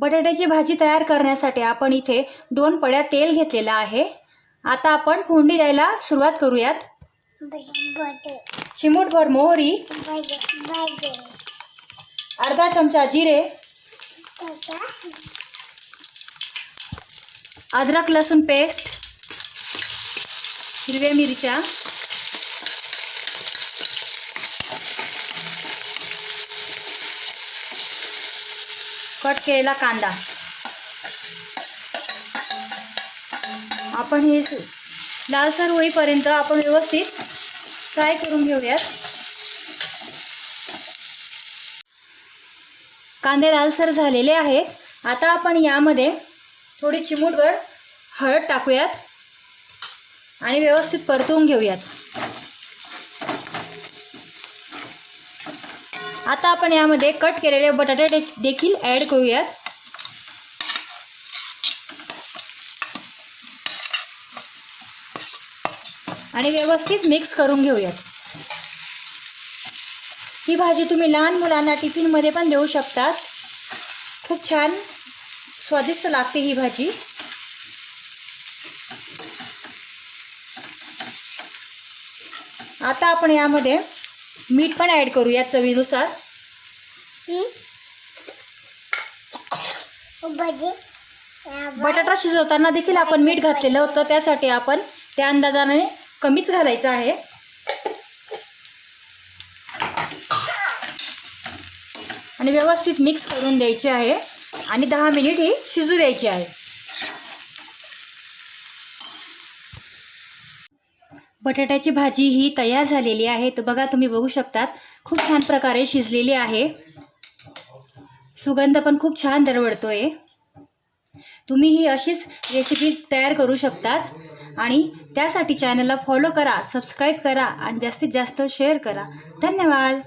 बटाट्याची भाजी तयार करण्यासाठी आपण इथे दोन पड्या तेल घेतलेलं आहे. आता आपण फोडणी द्यायला सुरुवात करूयात. चिमूटभर मोहरी अर्धा चमचा जिरे अद्रक लसूण पेस्ट हिरव्या मिरच्या कट केलेला कांदा. आपण हे लालसर होईपर्यंत आपण व्यवस्थित फ्राय करून घेऊयात. कांदे लालसर झालेले आहेत. आता आपण यामध्ये थोडी चिमूटभर हळद टाकूयात आणि व्यवस्थित परतवून घेऊयात. आता आपण यामध्ये कट केलेले बटाटे दे- देखील ॲड करूयात. आणि व्यवस्थित मिक्स करून घेऊयात. ही भाजी तुम्ही लहान मुलांना टिफिनमध्ये पण देऊ शकतात. खूप छान स्वादिष्ट लागते ही भाजी. आता आपण यामध्ये मीठ पण ॲड करूया चवीनुसार. बटाटा शिजवताना देखील आपण मीठ घातलेलं होतं त्यासाठी आपण त्या अंदाजाने कमीच घालायचं आहे. आणि व्यवस्थित मिक्स करून द्यायची आहे आणि दहा मिनिट ही शिजू द्यायची आहे. बटाट्याची भाजी ही तयार झालेली आहे. तर बघा तुम्ही बघू शकतात. खूप छान प्रकारे शिजलेली आहे. सुगंध पण खूप छान दरवडतोय तुम्ही ही अशीच रेसिपी तयार करू शकतात. आणि त्यासाठी चॅनलला फॉलो करा सबस्क्राईब करा आणि जास्तीत जास्त शेअर करा. धन्यवाद!